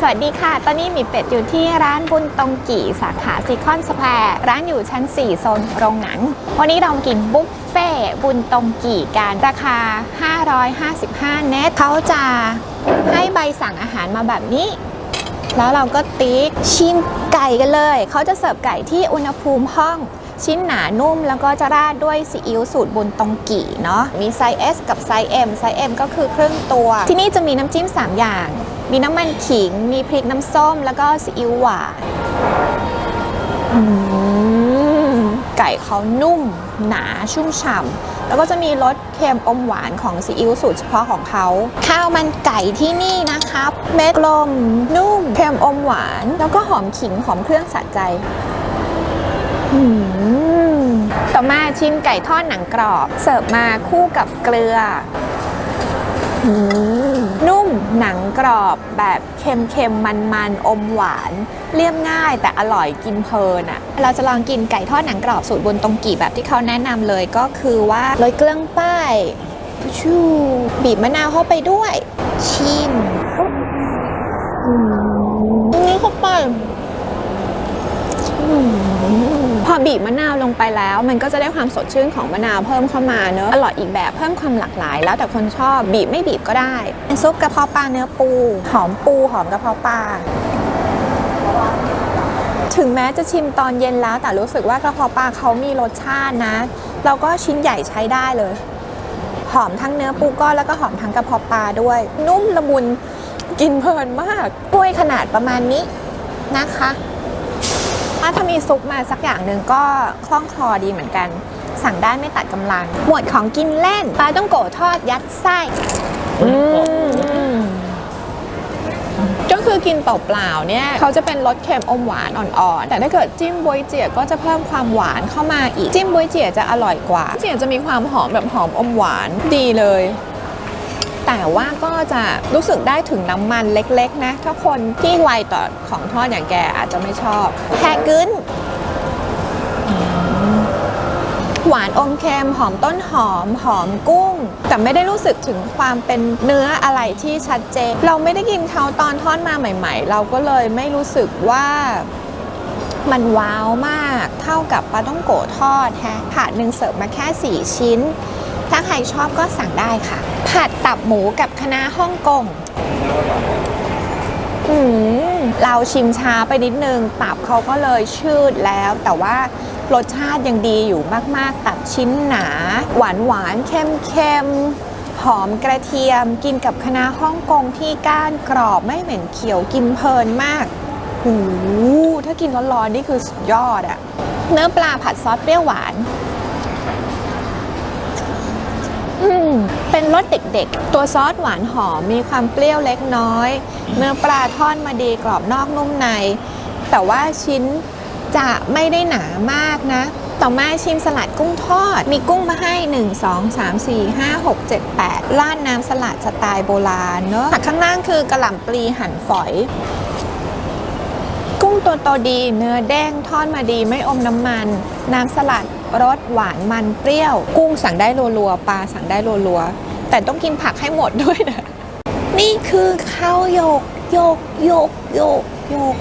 สวัสดีค่ะ ตอนนี้มีเป็ดอยู่ที่ร้านบุญตงกี่สาขาซีคอนสแควร์ร้านอยู่ชั้น 4 โซนโรงหนัง วันนี้เรามากินบุฟเฟ่ต์บุญตงกี่กันราคา 555 เนตเขาจะให้ใบสั่งอาหารมาแบบนี้ แล้วเราก็ติ๊กชิมไก่กันเลย เขาจะเสิร์ฟไก่ที่อุณหภูมิห้อง ชิ้นหนานุ่มแล้วก็จะราดด้วยซีอิ๊วสูตรบุญตงกี่เนาะมีไซส์ S กับไซส์ M ไซส์ M ก็คือครึ่งตัว ที่นี่จะมีน้ำจิ้ม 3 อย่าง มีน้ำมันขิง มีพริกน้ำส้ม แล้วก็ซีอิ๊วหวานไก่เขานุ่มหนาชุ่มฉ่ำแล้วก็จะมีรสเค็มอมหวานของซีอิ๊วสูตรเฉพาะของเขา ข้าวมันไก่ที่นี่นะครับเม็ดกลมนุ่มเค็มอมหวาน แล้วก็หอมขิงหอมเครื่องสะใจ ต่อมาชิ้นไก่ทอดหนังกรอบ เสิร์ฟมาคู่กับเกลืออืมนุ่มหนังกรอบแบบเค็มๆ มันๆ อมหวานเรียบง่ายแต่อร่อยกินเพลินอะ่ะ เราจะลองกินไก่ทอดหนังกรอบสูตรบนตรงกี่แบบที่เขาแนะนำเลยก็คือว่าโรยเกลือป้ายชูบีบมะนาวเข้าไปด้วย ชิมอืมนี่เข้าไปพอ บีบมะนาวลงไปแล้ว มันก็จะได้ความสดชื่นของมะนาวเพิ่มเข้ามาเนอะอร่อยอีกแบบเพิ่มความหลากหลาย แล้วแต่คนชอบบีบไม่บีบก็ได้เป็นซุปกระเพาะปลาเนื้อปู หอมปูหอมกระเพาะปลาถึงแม้จะชิมตอนเย็นแล้วแต่รู้สึกว่ากระเพาะปลาเขามีรสชาตินะ แล้วก็ชิ้นใหญ่ใช้ได้เลย หอมทั้งเนื้อปูก้อนแล้วก็หอมทั้งกระเพาะปลาด้วย นุ่มละมุนกินเพลินมากถ้วยขนาดประมาณนี้นะคะ ถ้าถ้ามีซุปมาสักอย่างหนึ่งก็คล่องคลอดีเหมือนกัน สั่งได้ไม่ตัดกำลัง หมวดของกินเล่นปลาต้องโกะทอดยัดไส้อืมก็คือกินเปล่าๆเนี่ยเขาจะเป็นรสเค็มอมหวานอ่อนๆ แต่ถ้าเกิดจิ้มบวยเจี๋ยก็จะเพิ่มความหวานเข้ามาอีก จิ้มบวยเจี๋ยจะอร่อยกว่าเจี๋ยจะมีความหอมแบบหอมอมหวานดีเลย แต่ว่าก็จะรู้สึกได้ถึงน้ำมันเล็กๆนะ ถ้าคนที่ไวต่อของทอดอย่างแกอาจจะไม่ชอบแฮกึนหวานอมเค็มหอมต้นหอม หอมกุ้ง แต่ไม่ได้รู้สึกถึงความเป็นเนื้ออะไรที่ชัดเจน เราไม่ได้กินเขาตอนทอดมาใหม่ ๆ เราก็เลยไม่รู้สึกว่ามันว้าวมากเท่ากับปลาต้องโกทอดฮะถาดหนึ่งเสิร์ฟมาแค่ 4 ชิ้น ถ้าใครชอบก็สั่งได้ค่ะ ผัดตับหมูกับคณะน้าฮ่องกงอืมเราชิมช้าไปนิดนึง ตับเขาก็เลยชืดแล้ว แต่ว่ารสชาติยังดีอยู่มาก ๆ ตับชิ้นหนา หวานหวานๆเค็มเค็มๆหอมกระเทียมกินกับคณะน้าฮ่องกงที่ก้านกรอบไม่เหม็นเขียวกินเพลินมากหูถ้ากินร้อนๆนี่คือสุดยอดอะเนื้อปลาผัดซอสเปรี้ยวหวาน อืม เป็นรสเด็กๆ ตัวซอสหวานหอมมีความเปรี้ยวเล็กน้อย เนื้อปลาทอดมาดีกรอบนอกนุ่มใน แต่ว่าชิ้นจะไม่ได้หนามากนะ ต่อมาชิมสลัดกุ้งทอด มีกุ้งมาให้ 1 2 3 4 5 6 7 8ราดน้ำสลัดสไตล์โบราณเนอะผักข้างล่างคือกระหล่ำปลีหั่นฝอย กุ้งตัวโตดี เนื้อแดงทอดมาดีไม่อมน้ำมัน น้ำสลัดรสหวานมันเปรี้ยว กุ้งสั่งได้รัวๆ ปลาสั่งได้รัวๆ แต่ต้องกินผักให้หมดด้วยนะ นี่คือข้าวโยกโยกโยกโยกโยก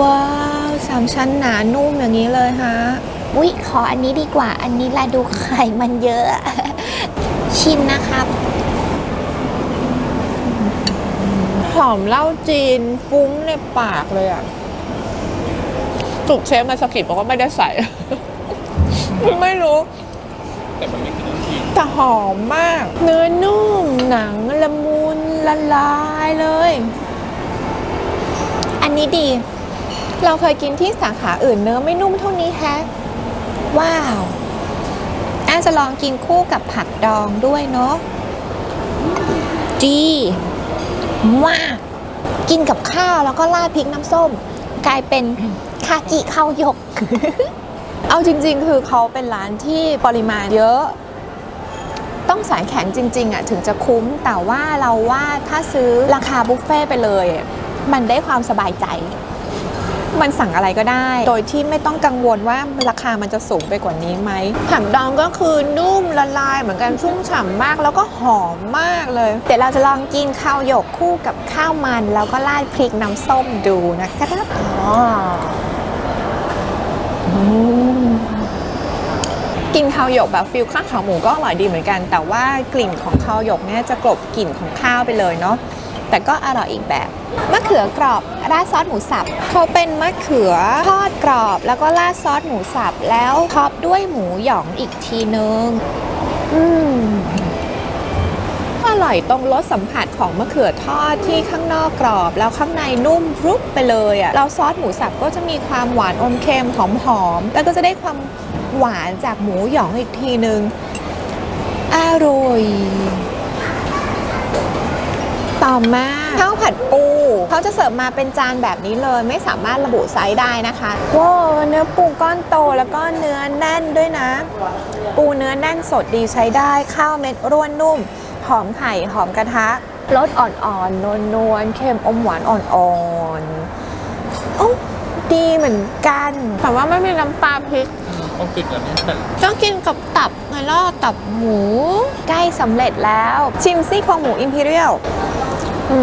ว้าวสามชั้นหนานุ่มอย่างนี้เลยฮะอุ๊ยขออันนี้ดีกว่า อันนี้ละดูไข่มันเยอะ ชิมนะครับ หอมเหล้าจีนฟุ้งในปากเลยอะถูกเชฟมาสกิปบอกว่าไม่ได้ใส่ ไม่รู้ แต่มันไม่คือน้ำจีแต่หอมมาก เนื้อนุ่มหนังละมุนละลายเลย อันนี้ดี เราเคยกินที่สาขาอื่นเนื้อไม่นุ่มเท่านี้แฮะ ว้าวอาจจะลองกินคู่กับผักดองด้วยเนาะดีมากกินกับข้าวแล้วก็ราดพริกน้ำส้ม กลายเป็นคากิข้าวยก เอาจริง ๆ คือเขาเป็นร้านที่ปริมาณเยอะ ต้องสายแข็งจริงๆอะถึงจะคุ้ม แต่ว่าเราว่าถ้าซื้อราคาบุฟเฟ่ต์ไปเลย มันได้ความสบายใจ มันสั่งอะไรก็ได้ โดยที่ไม่ต้องกังวลว่าราคามันจะสูงไปกว่านี้ไหมผักดองก็คือนุ่มละลายเหมือนกันชุ่มฉ่ำมากแล้วก็หอมมากเลยเดี๋ยวเราจะลองกินข้าวหยกคู่กับข้าวมัน แล้วก็ราดพริกน้ำส้มดูนะครับอ๋อ กินข้าวหยกแบบฟิลข้าวขาหมูก็อร่อยดีเหมือนกัน แต่ว่ากลิ่นของข้าวหยกเนี่ยจะกลบกลิ่นของข้าวไปเลยเนาะแต่ก็อร่อยอีกแบบมะเขือกรอบราดซอสหมูสับเขาเป็นมะเขือทอดกรอบ แล้วก็ราดซอสหมูสับแล้วท็อปด้วยหมูหยองอีกทีนึง อืม ร่อยตรงรสสัมผัสของมะเขือทอดที่ข้างนอกกรอบ แล้วข้างในนุ่มพรุบไปเลยอะ่ะแล้วซอสหมูสับก็จะมีความหวานอมเค็มหอมๆแล้วก็จะได้ความหวานจากหมูหยองอีกทีนึงอร่อยต่อมาข้าวผัดปูเขาจะเสิร์ฟมาเป็นจานแบบนี้เลยไม่สามารถระบุไซส์ได้นะคะว้าวเนื้อปูก้อนโตแล้วก็เนื้อแน่นด้วยนะ ปูเนื้อแน่นสดดีใช้ได้ข้าวเม็ดร่วนนุ่ม หอมไข่หอมกระทะรสอ่อนๆนวลๆเค็มอมหวานอ่อนๆโอ้ดีเหมือนกัน แต่ว่าไม่มีน้ำปลาพริกต้องกินกับนี้แต่ต้องกินกับตับไงล่ะตับหมู ใกล้สำเร็จแล้ว ชิมซี่โครงหมูอิมพีเรียลอื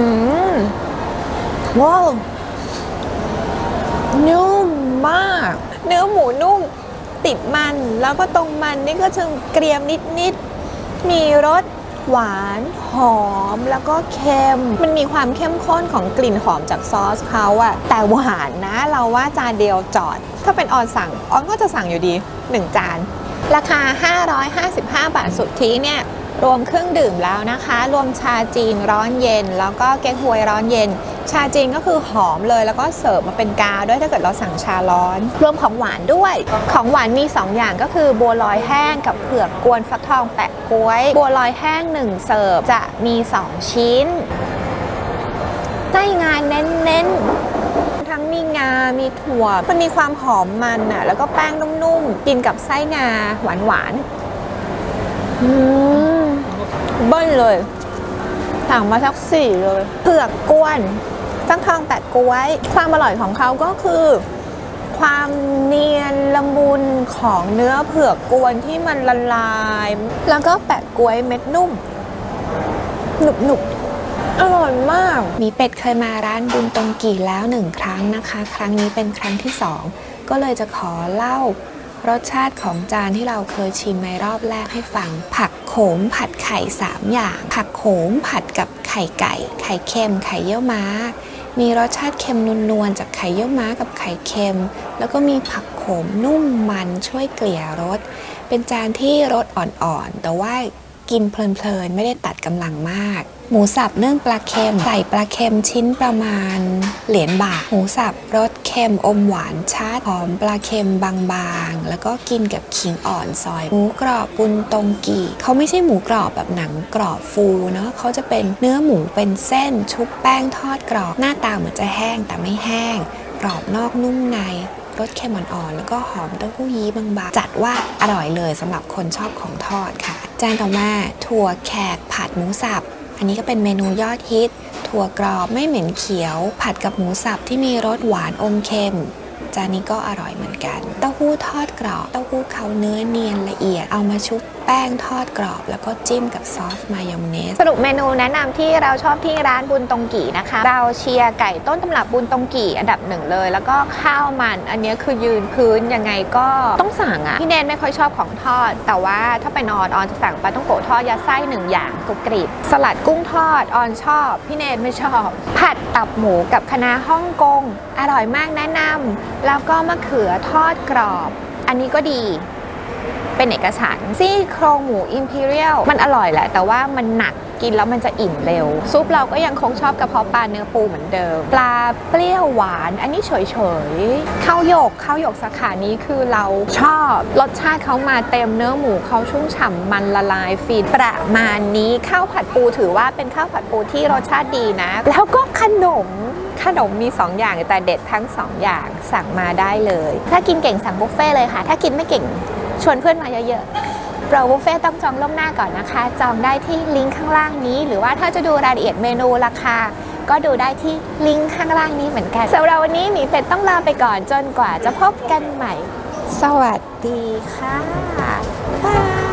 มว้าวนุ่มมาก เนื้อหมูนุ่มติดมันแล้วก็ตรงมันนี่ก็เชิงเกรียมนิดๆมีรส หวาน หอมแล้วก็เค็ม มันมีความเข้มข้นของกลิ่นหอมจากซอสเขาอะแต่หวานนะเราว่าจานเดียวจอด ถ้าเป็นออนสั่งออนก็จะสั่งอยู่ดี 1 จาน ราคา 555 บาทสุทธิเนี่ยรวมเครื่องดื่มแล้วนะคะ รวมชาจีนร้อนเย็น แล้วก็เก๊กฮวยร้อนเย็น ชาจีนก็คือหอมเลยแล้วก็เสิร์ฟมาเป็นกาด้วยถ้าเกิดเราสั่งชาร้อน รวมของหวานด้วย ของหวานมี 2 อย่างก็คือบัวลอยแห้งกับเผือกกวนฟักทองแปะกล้วย บัวลอยแห้ง 1 เสิร์ฟจะมี 2 ชิ้นไส้งานเน้นๆ ทั้งมีงา มีถั่ว มันมีความหอมมันอะแล้วก็แป้งนุ่มๆ กินกับไส้งาหวานๆอืมเบิ้ลเลยสั่งมาสักสี่เลยเผือกกวน ฟักทองแปะกล้วย ความอร่อยของเขาก็คือ ความเนียนละมุนของเนื้อเผือกกวนที่มันละลาย แล้วก็แปะกล้วยเม็ดนุ่มหนุบหนุบอร่อยมาก มีเป็ดเคยมาร้านบุญตรงกี่แล้วหนึ่งครั้งนะคะ ครั้งนี้เป็นครั้งที่สองก็เลยจะขอเล่ารสชาติของจานที่เราเคยชิมในรอบแรกให้ฟัง ผักโขมผัดไข่ 3 อย่าง ผักโขมผัดกับไข่ไก่ ไข่เค็มไข่เยี่ยวม้า มีรสชาติเค็มนวลๆจากไข่เยี่ยวม้ากับไข่เค็ม แล้วก็มีผักโขมนุ่มมันช่วยเกลี่ยรส เป็นจานที่รสอ่อนๆ แต่ว่ากินเพลินๆ ไม่ได้ตัดกำลังมาก หมูสับเนื่องปลาเค็มใส่ปลาเค็มชิ้นประมาณเหรียญบาทหมูสับรสเค็มอมหวานชัดหอมปลาเค็มบางๆ แล้วก็กินกับขิงอ่อนซอย หมูกรอบบุญตงกีเขาไม่ใช่หมูกรอบแบบหนังกรอบฟูเนาะเขาจะเป็นเนื้อหมูเป็นเส้นชุบแป้งทอดกรอบ หน้าตาเหมือนจะแห้งแต่ไม่แห้ง กรอบนอกนุ่มในรสเค็มอ่อนๆแล้วก็หอมเต้าหู้ยี้บางๆ จัดว่าอร่อยเลยสำหรับคนชอบของทอดค่ะ จานต่อมาถั่วแขกผัดหมูสับ อันนี้ก็เป็นเมนูยอดฮิต ถั่วกรอบไม่เหม็นเขียว ผัดกับหมูสับที่มีรสหวานอมเค็มจานนี้ก็อร่อยเหมือนกัน เต้าหู้ทอดกรอบ เต้าหู้เขาเนื้อเนียนละเอียด เอามาชุบ แป้งทอดกรอบ แล้วก็จิ้มกับซอสมายองเนส สรุปเมนูแนะนำที่เราชอบที่ร้านบุญตงกี่นะคะ เราเชียร์ไก่ต้นตำรับบุญตงกี่อันดับหนึ่งเลย แล้วก็ข้าวมันอันนี้คือยืนพื้นยังไงก็ต้องสั่งอะพี่เนนไม่ค่อยชอบของทอด แต่ว่าถ้าไปนอนออนจะสั่งปลาต้องโกะทอดยัดไส้หนึ่งอย่างกรุบกริบสลัดกุ้งทอดออนชอบ พี่เนนไม่ชอบ ผัดตับหมูกับคะน้าฮ่องกงอร่อยมากแนะนำแล้วก็มะเขือทอดกรอบ อันนี้ก็ดี เป็นเอกสารซี่โครงหมูอิมพีเรียลมันอร่อยแหละ แต่ว่ามันหนักกินแล้วมันจะอิ่มเร็ว ซุปเราก็ยังคงชอบกระเพาะปลาเนื้อปูเหมือนเดิม ปลาเปรี้ยวหวาน อันนี้เฉยๆข้าวหยกข้าวหยกสาขานี้คือเราชอบรสชาติเขามาเต็มเนื้อหมูเขาชุ่มฉ่ำมันละลายฟีดประมาณนี้ข้าวผัดปูถือว่าเป็นข้าวผัดปูที่รสชาติดีนะ แล้วก็ขนมขนมมี 2 อย่างแต่เด็ดทั้ง 2 อย่างสั่งมาได้เลย ถ้ากินเก่งสั่งบุฟเฟ่เลยค่ะ ถ้ากินไม่เก่ง ชวนเพื่อนมาเยอะๆโปรบุฟเฟ่ต้องจองล่วงหน้าก่อนนะคะ จองได้ที่ลิงก์ข้างล่างนี้ หรือว่าถ้าจะดูรายละเอียดเมนูราคา ก็ดูได้ที่ลิงก์ข้างล่างนี้เหมือนกันสำหรับวันนี้หมีเป็ดต้องลาไปก่อนจนกว่าจะพบกันใหม่ สวัสดีค่ะ Bye.